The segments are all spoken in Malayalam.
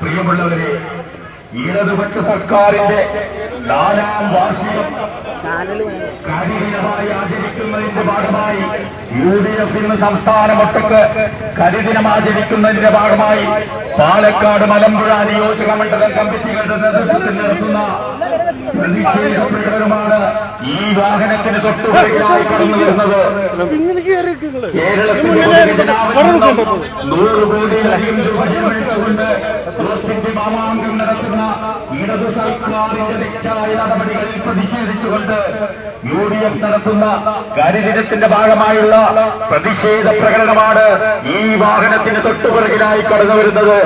പ്രിയമുള്ളവരെ ഇടതുപക്ഷ സർക്കാരിന്റെ നാലാം വാർഷികം കരിദിനമായി ആചരിക്കുന്നതിന്റെ ഭാഗമായി യു ഡി എഫ് ഇന്ന് സംസ്ഥാനമൊട്ടക്ക് കരിദിനം ആചരിക്കുന്നതിന്റെ ഭാഗമായി പാലക്കാട് മലമ്പുഴ നിയോജക മണ്ഡലം കമ്മിറ്റികളുടെ നേതൃത്വത്തിൽ നടത്തുന്ന പ്രതിഷേധ പ്രകടനമാണ് ഈ വാഹനത്തിന് തൊട്ടുപിറകിലായി കടന്നു വരുന്നത്. കേരളത്തിന്റെ നൂറ് കോടിയിലധികം രൂപ ചെലവഴിച്ചുകൊണ്ട് മാമാങ്കം ഇടതു സർക്കാരിന്റെ തെറ്റായ നടപടികളിൽ പ്രതിഷേധിച്ചുകൊണ്ട് യു ഡി എഫ് നടത്തുന്ന കരിദിനത്തിന്റെ ഭാഗമായുള്ള പ്രതിഷേധ പ്രകടനമാണ് ഈ വാഹനത്തിന് തൊട്ടുപിറകിലായി കടന്നു വരുന്നത്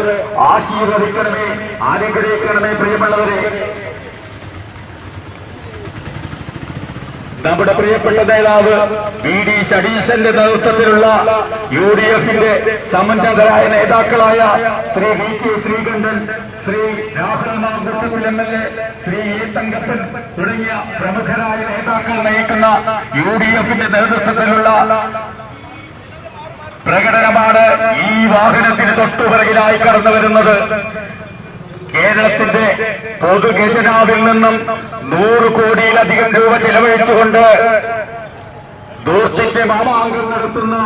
ആശീർവദിക്കണമേ അനുഗ്രഹിക്കണമേ പ്രിയമുള്ളവരെ. നമ്മുടെ പ്രിയപ്പെട്ട നേതാവ് വി ഡി സതീശന്റെ നേതൃത്വത്തിലുള്ള യു ഡി എഫിന്റെ സമന്നതരായ നേതാക്കളായ Shri V K Sreekandan Shri Rahul Mamkootathil M L A Shri A Thankappan തുടങ്ങിയ പ്രമുഖരായ നേതാക്കൾ നയിക്കുന്ന യു ഡി എഫിന്റെ നേതൃത്വത്തിലുള്ള പ്രകടനമാണ് ഈ വാഹനത്തിന് തൊട്ടുപിറകിലായി കടന്നു വരുന്നത് കേരളത്തിന്റെ പൊതുഖജനാവിൽ നിന്നും നൂറ് കോടിയിലധികം രൂപ ചെലവഴിച്ചുകൊണ്ട് ദൂർത്തിന്റെ മാമാങ്കം നടത്തുന്ന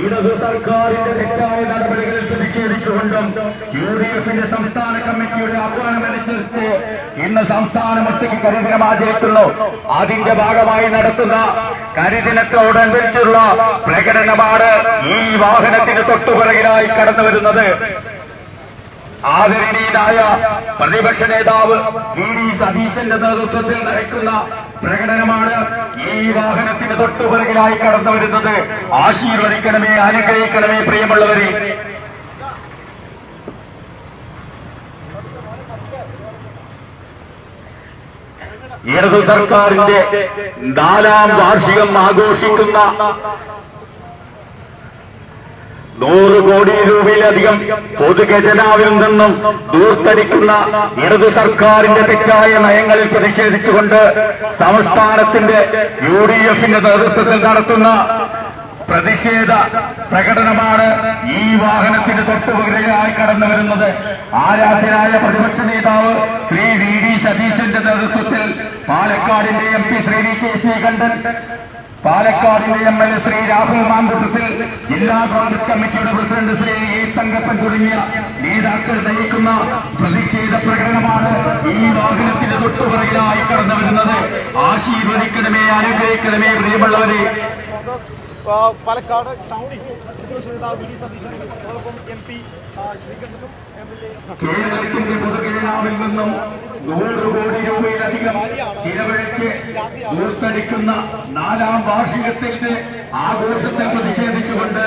ഇടതു സർക്കാരിന്റെ തെറ്റായ നടപടികളിൽ പ്രതിഷേധിച്ചുകൊണ്ടും യു ഡി എഫിന്റെ സംസ്ഥാന കമ്മിറ്റിയുടെ ആഹ്വാനമനുസരിച്ച് ഇന്ന് സംസ്ഥാനം ഒറ്റയ്ക്ക് കരിദിനം ആചരിക്കുന്നു. അതിന്റെ ഭാഗമായി നടത്തുന്ന കരിദിനത്തോടനുബന്ധിച്ചുള്ള പ്രകടനമാണ് ഈ വാഹനത്തിന് തൊട്ടുപുറകിലായി കടന്നു വരുന്നത് ആദരണീയനായ പ്രതിപക്ഷ നേതാവ് വി ഡി സതീശന്റെ നേതൃത്വത്തിൽ നടക്കുന്ന പ്രകടനമാണ് ഈ വാഹനത്തിന് തൊട്ടുപിറകിലായി കടന്നു വരുന്നത്. ആശീർവദിക്കണമേ അനുഗ്രഹിക്കണമേ പ്രിയമുള്ളവരെ. ഇടതു സർക്കാരിന്റെ നാലാം വാർഷികം ആഘോഷിക്കുന്ന നൂറ് കോടി രൂപയിലധികം പൊതുഖജനാവിൽ നിന്നും ദൂർത്തടിക്കുന്ന ഇടത് സർക്കാരിന്റെ തെറ്റായ നയങ്ങളിൽ പ്രതിഷേധിച്ചുകൊണ്ട് സംസ്ഥാനത്തിന്റെ യു ഡി എഫിന്റെ നേതൃത്വത്തിൽ നടത്തുന്ന പ്രതിഷേധ പ്രകടനമാണ് ഈ വാഹനത്തിന് തൊട്ടുപകരമായി കടന്നു വരുന്നത്. ആരാധ്യനായ പ്രതിപക്ഷ നേതാവ് ശ്രീ വി ഡി സതീശന്റെ നേതൃത്വത്തിൽ പാലക്കാടിന്റെ M P Shri V K Sreekandan പാലക്കാടിന്റെ M L A Shri Rahul Mamkootathil ജില്ലാ കോൺഗ്രസ് കമ്മിറ്റിയുടെ പ്രസിഡന്റ് ശ്രീ എ തങ്കപ്പൻ തുടങ്ങിയ നേതാക്കൾ നയിക്കുന്ന പ്രതിഷേധ പ്രകടനമാണ് ഈ വാഹനത്തിന് തൊട്ടുപുറകിലായി കടന്നു വരുന്നത്. ആശീർവദിക്കണമേ അനുഗ്രഹിക്കണമേ പ്രിയമുള്ളവരെ. പാലക്കാട് ടൗണിൽ കേരളത്തിന്റെ പൊതുഖജനാവിൽ നിന്നും നൂറ് കോടി രൂപയിലധികം ചിലവഴിച്ച് ദൂർത്തടിക്കുന്ന നാലാം വാർഷികത്തിന്റെ ആഘോഷത്തെ പ്രതിഷേധിച്ചുകൊണ്ട്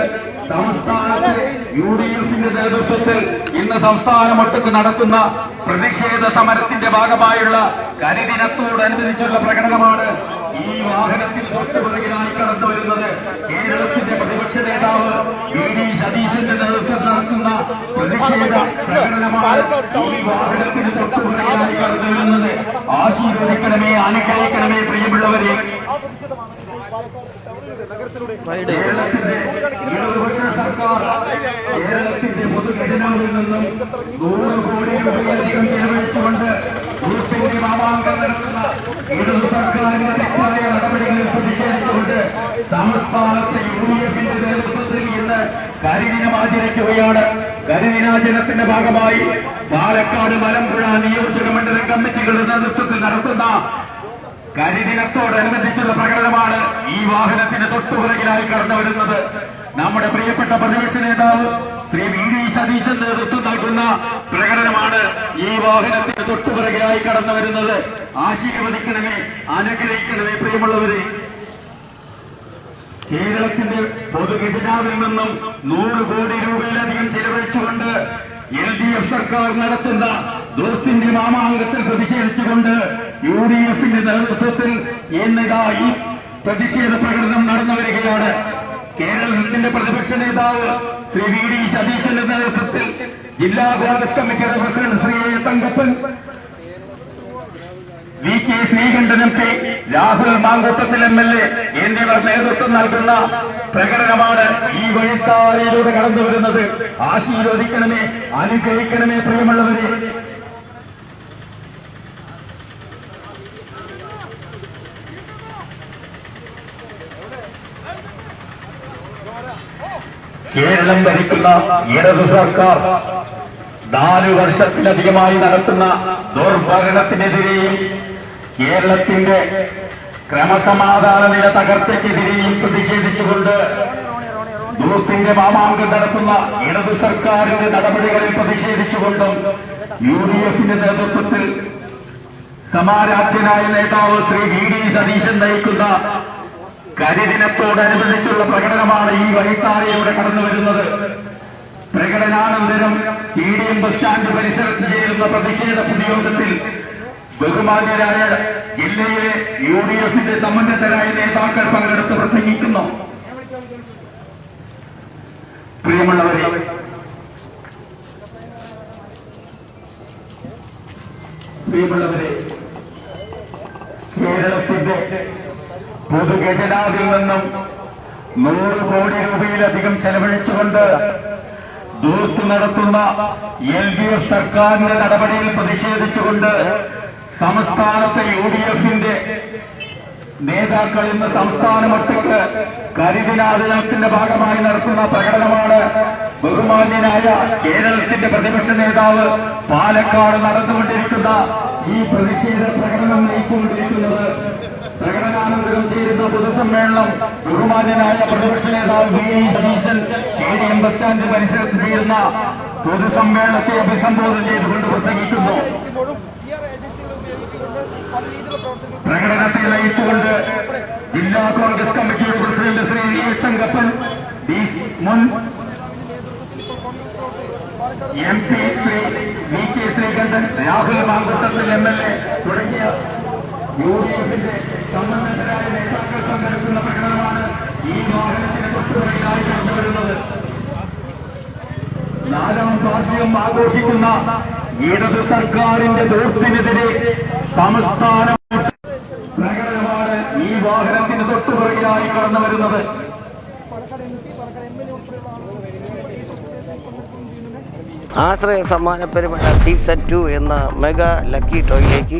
സംസ്ഥാനത്ത് യു ഡി എഫിന്റെ നേതൃത്വത്തിൽ ഇന്ന് സംസ്ഥാനമൊട്ടുക്ക് നടത്തുന്ന പ്രതിഷേധ സമരത്തിന്റെ ഭാഗമായുള്ള കരിദിനത്തോടനുബന്ധിച്ചുള്ള പ്രകടനമാണ് ഈ വാഹനത്തിൽ തൊട്ടുപിറകിലായി കടന്നു വരുന്നത്. കേരളത്തിന്റെ പ്രതിപക്ഷ നേതാവ് വി ഡി സതീശന്റെ നേതൃത്വത്തിൽ നടത്തുന്ന പ്രതിഷേധ പ്രകടനമാണ് ഈ വാഹനത്തിന് വരുന്നത് ആശീർവദിക്കണമേ അനുഗ്രഹിക്കണമേ പ്രിയമുള്ളവരെ. കേരളത്തിന്റെ ഇടതുപക്ഷ സർക്കാർ കേരളത്തിന്റെ പൊതുഖജനാവിൽ നിന്നും നൂറ് കോടി രൂപയിലധികം ചെലവഴിച്ചുകൊണ്ട് ഗ്രൂപ്പിന്റെ മാമാങ്കം നടത്തുന്ന ഇടതു സർക്കാരിന്റെ തെറ്റായ നടപടികളിൽ പ്രതിഷേധിച്ചുകൊണ്ട് സംസ്ഥാനത്തെ യു ഡി എഫിന്റെ നേതൃത്വത്തിൽ ഇന്ന് കരിദിനം ആചരിക്കുകയാണ്. കരിദിനാചരണത്തിന്റെ ഭാഗമായി പാലക്കാട് മലമ്പുഴ നിയോജക മണ്ഡലം കമ്മിറ്റികളുടെ നേതൃത്വത്തിൽ നടത്തുന്ന കരിദിനത്തോടനുബന്ധിച്ചുള്ള പ്രകടനമാണ് ഈ വാഹനത്തിന്റെ തൊട്ടുപുറകിലായി കടന്നു വരുന്നത്. നമ്മുടെ പ്രിയപ്പെട്ട പ്രതിപക്ഷ നേതാവ് ശ്രീ വി ഡി സതീശൻ നേതൃത്വം നൽകുന്ന പ്രകടനമാണ് ഈ വാഹനത്തിന്റെ തൊട്ടുപിറകിലായി കടന്നു വരുന്നത്. ആശീർവദിക്കണമേ അനുഗ്രഹിക്കണമേ പ്രിയമുള്ളവരെ. കേരളത്തിന്റെ പൊതുഖജനാവിൽ നിന്നും നൂറ് കോടി രൂപയിലധികം ചിലവഴിച്ചുകൊണ്ട് എൽ ഡി എഫ് സർക്കാർ നടത്തുന്ന ദൂർത്തിന്റെ മാമാങ്കത്തിൽ പ്രതിഷേധിച്ചുകൊണ്ട് യു ഡി എഫിന്റെ നേതൃത്വത്തിൽ ഈ പ്രതിഷേധ പ്രകടനം നടന്നു വരികയാണ് കേരളത്തിന്റെ പ്രതിപക്ഷ നേതാവ് ശ്രീ വി ഡി സതീശന്റെ നേതൃത്വത്തിൽ ജില്ലാ കോൺഗ്രസ് കമ്മിറ്റിയുടെ president Shri Thankappan V K Sreekandan M P Rahul Mamkootathil M L A എന്നിവർ നേതൃത്വം നൽകുന്ന പ്രകടനമാണ് ഈ വഴിത്താരയിലൂടെ കടന്നു വരുന്നത്. ആശീർവദിക്കണമേ അനുഗ്രഹിക്കണമേ പ്രിയമുള്ളവരെ. കേരളം ഭരിക്കുന്ന ഇടതു സർക്കാർ നാലു വർഷത്തിലധികമായി നടത്തുന്ന ദുർഭരണത്തിനെതിരെയും കേരളത്തിന്റെ ക്രമസമാധാന നില തകർച്ചയ്ക്കെതിരെയും പ്രതിഷേധിച്ചുകൊണ്ട് യൂത്തിന്റെ മാമാങ്കം നടത്തുന്ന ഇടതു സർക്കാരിന്റെ നടപടികളിൽ പ്രതിഷേധിച്ചുകൊണ്ടും യു ഡി എഫിന്റെ നേതൃത്വത്തിൽ സമാരാജ്യനായ നേതാവ് ശ്രീ വി ഡി സതീശൻ നയിക്കുന്ന കരിദിനത്തോടനുബന്ധിച്ചുള്ള പ്രകടനമാണ് ഈ വഴിത്താരയിലൂടെ കടന്നു വരുന്നത്. പ്രകടനാനന്തരം T D M bus stand പരിസരത്ത് ചേരുന്ന പ്രതിഷേധ പൊതുയോഗത്തിൽ ബഹുമാന്യരായ ജില്ലയിലെ യു ഡി എഫിന്റെ സമുന്നതരായ നേതാക്കൾ പങ്കെടുത്ത് പ്രസംഗിക്കുന്നു. പ്രിയമുള്ളവരെ പ്രിയമുള്ളവരെ കേരളത്തിന്റെ പൊതുഗജനാതിൽ നിന്നും നൂറ് കോടി രൂപയിലധികം ചെലവഴിച്ചുകൊണ്ട് ദൂർത്ത് നടത്തുന്ന എൽ ഡി എഫ് സർക്കാരിന്റെ നടപടിയിൽ പ്രതിഷേധിച്ചുകൊണ്ട് സംസ്ഥാനത്തെ യു ഡി എഫിന്റെ നേതാക്കൾ ഇന്ന് സംസ്ഥാന മട്ടിക്ക് കരിദിനാചരണത്തിന്റെ ഭാഗമായി നടത്തുന്ന പ്രകടനമാണ് ബഹുമാന്യനായ കേരളത്തിന്റെ പ്രതിപക്ഷ നേതാവ് പാലക്കാട് നടന്നുകൊണ്ടിരിക്കുന്ന ഈ പ്രതിഷേധ പ്രകടനം നയിച്ചുകൊണ്ടിരിക്കുന്നത്. പ്രകടനാനന്തരം ചേരുന്ന പൊതുസമ്മേളനം ബഹുമാന്യനായ പ്രതിപക്ഷ നേതാവ് V D Satheesan stadium bus stand പരിസരത്ത് ചേരുന്ന പൊതുസമ്മേളനത്തെ അഭിസംബോധന ചെയ്തുകൊണ്ട് പ്രസംഗിക്കുന്നു. പ്രകടനത്തെ നയിച്ചുകൊണ്ട് ജില്ലാ കോൺഗ്രസ് കമ്മിറ്റിയുടെ പ്രസിഡന്റ് ശ്രീ സി മുൻ M P Shri V K Sreekandan Rahul Mamkootathil M L A തുടങ്ങിയ യു ഡി എഫിന്റെ സമ്മതരായ നേതാക്കൾ പങ്കെടുക്കുന്ന പ്രകടനമാണ് ഈ വാഹനത്തിന് തൊട്ടുപിറകിലായി കണ്ടുവരുന്നത് നാലാം വാർഷികം ആഘോഷിക്കുന്ന ഇടത് സർക്കാരിന്റെ ദൂർത്തിനെതിരെ സംസ്ഥാനം വാഹനത്തിന് തൊട്ടുപിറകിലായി കടന്നു വരുന്നത്. ആശ്രയ സമ്മാന പെരുമഴ സീസൺ ടു എന്ന മെഗാ ലക്കി ടോയിലേക്ക്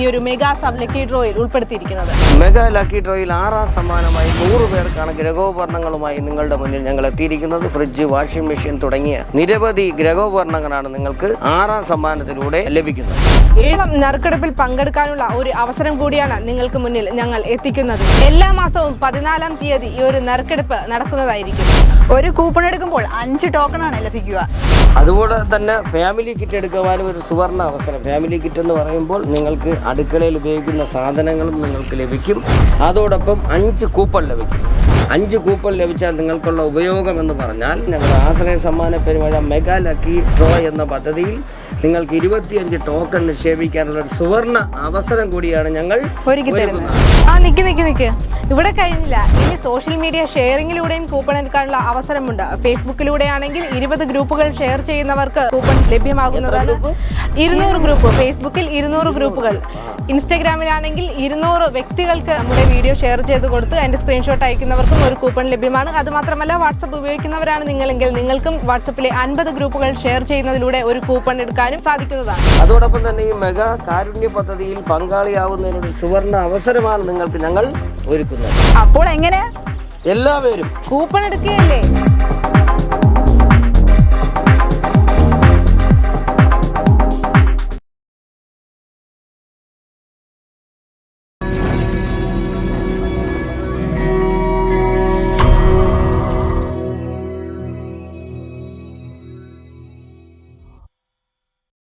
ഈ ഒരു മെഗാ സബ് ലക്കി ഡ്രോയിൽ ഉൾപ്പെടുത്തിയിരിക്കുന്നത്. മെഗാ ലക്കി ഡ്രോയിൽ ആറാം സമ്മാനമായി നൂറ് പേർക്കാണ് ഗ്രഹോപകരണങ്ങളുമായി നിങ്ങളുടെ മുന്നിൽ ഞങ്ങൾ എത്തിയിരിക്കുന്നത്. ഫ്രിഡ്ജ് വാഷിംഗ് മെഷീൻ തുടങ്ങിയ നിരവധി ഗ്രഹോപകരണങ്ങളാണ് നിങ്ങൾക്ക് ആറാം സമ്മാനത്തിലൂടെ ലഭിക്കുന്നത്. ഏഴാം നറുക്കെടുപ്പിൽ പങ്കെടുക്കാനുള്ള ഒരു അവസരം കൂടിയാണ് നിങ്ങൾക്ക് മുന്നിൽ ഞങ്ങൾ എത്തിക്കുന്നത്. എല്ലാ മാസവും പതിനാലാം തീയതി ഈ ഒരു നറുക്കെടുപ്പ് നടക്കുന്നതായിരിക്കും. ഒരു കൂപ്പൺ എടുക്കുമ്പോൾ അഞ്ച് ടോക്കൺ ആണ് ലഭിക്കുക. അതുപോലെ തന്നെ ഫാമിലി കിറ്റ് എടുക്കുവാനും ഒരു സുവർണ അവസരം. ഫാമിലി കിറ്റ് എന്ന് പറയുമ്പോൾ നിങ്ങൾക്ക് അടുക്കളയിൽ ഉപയോഗിക്കുന്ന സാധനങ്ങളും നിങ്ങൾക്ക് ലഭിക്കും. അതോടൊപ്പം അഞ്ച് കൂപ്പൺ ലഭിക്കും. അഞ്ച് കൂപ്പൺ ലഭിച്ചാൽ നിങ്ങൾക്കുള്ള ഉപയോഗം എന്ന് പറഞ്ഞാൽ ഞങ്ങളുടെ ആശ്രയ സമ്മാന പെരുമഴ മെഗാ ലക്കി ഡ്രോ എന്ന പദ്ധതിയിൽ നിങ്ങൾക്ക് ഇരുപത്തിയഞ്ച് ടോക്കൺ നിക്ഷേപിക്കാനുള്ള ഒരു സുവർണ അവസരം കൂടിയാണ് ഞങ്ങൾ ഒരുക്കി തരുന്നത്. ആ നിക്ക് നിക്ക് നിക്ക്. ഇവിടെ കഴിഞ്ഞില്ല. ഇനി സോഷ്യൽ മീഡിയ ഷെയറിങ്ങിലൂടെയും കൂപ്പൺ എടുക്കാനുള്ള അവസരമുണ്ട്. ഫേസ്ബുക്കിലൂടെ ആണെങ്കിൽ ഇരുപത് ഗ്രൂപ്പുകൾ ഷെയർ ചെയ്യുന്നവർക്ക് കൂപ്പൺ ലഭ്യമാകുന്നതാണ്. ഇരുന്നൂറ് ഗ്രൂപ്പ്. ഫേസ്ബുക്കിൽ ഇരുന്നൂറ് ഗ്രൂപ്പുകൾ. ഇൻസ്റ്റഗ്രാമിലാണെങ്കിൽ ഇരുന്നൂറ് വ്യക്തികൾക്ക് നമ്മുടെ വീഡിയോ ഷെയർ ചെയ്ത് കൊടുത്ത് അതിന്റെ സ്ക്രീൻഷോട്ട് അയക്കുന്നവർക്കും ഒരു കൂപ്പൺ ലഭ്യമാണ്. അതുമാത്രമല്ല വാട്സപ്പ് ഉപയോഗിക്കുന്നവരാണ് നിങ്ങളെങ്കിൽ നിങ്ങൾക്കും വാട്സപ്പിലെ അൻപത് ഗ്രൂപ്പുകൾ ഷെയർ ചെയ്യുന്നതിലൂടെ ഒരു കൂപ്പൺ എടുക്കാനും സാധിക്കുന്നതാണ്. അതോടൊപ്പം തന്നെ ഈ മെഗാ കാരുണ്യ പദ്ധതിയിൽ പങ്കാളിയാവുന്നതിനൊരു സുവർണ അവസരമാണ് നിങ്ങൾക്ക് ഞങ്ങൾ ഒരുക്കുന്നത്. അപ്പോൾ എങ്ങനെ? എല്ലാവരും കൂപ്പൺ എടുക്കുകയല്ലേ?